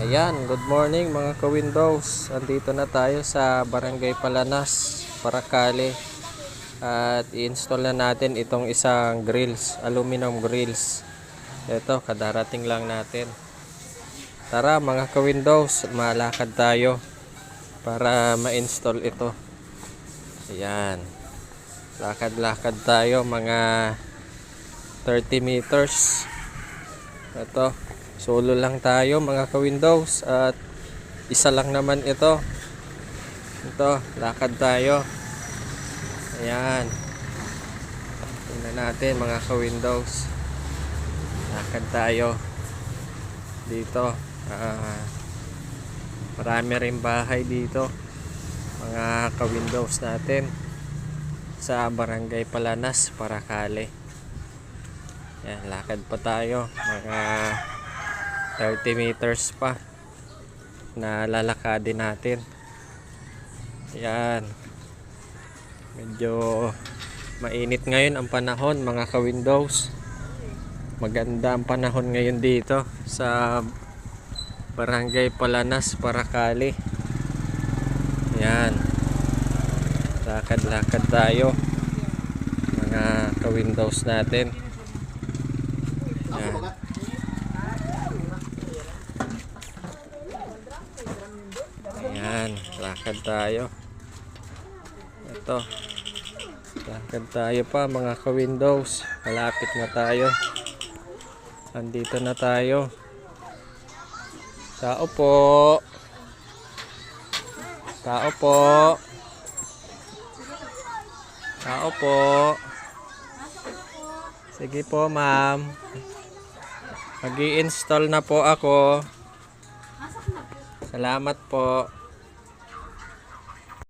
Ayan, good morning mga ka-windows. Andito na tayo sa Barangay Palanas, Paracale. At i-install na natin itong isang grills, aluminum grills. Ito, kadarating lang natin. Tara mga ka-windows, malakad tayo para ma-install ito. Ayan. Lakad-lakad tayo mga 30 meters. Ito, solo lang tayo mga ka-windows at isa lang naman ito. Ito, lakad tayo. Ayan. Tingnan natin mga ka-windows. Lakad tayo. Dito. Ah, marami rin bahay dito. Mga ka-windows natin. Sa Barangay Palanas, Paracale. Yan, lakad pa tayo. Mga 30 meters pa na lalakadin natin. Yan. Medyo mainit ngayon ang panahon mga ka-windows. Maganda ang panahon ngayon dito sa Barangay Palanas, Paracale. Yan. Lakad-lakad tayo. Mga ka-windows natin. Yan. Ayan, lakad tayo. Ito. Lakad tayo pa mga ka-windows. Malapit na tayo. Andito na tayo. Tao po. Tao po. Tao po. Sige po, ma'am. mag install na po ako. Salamat po.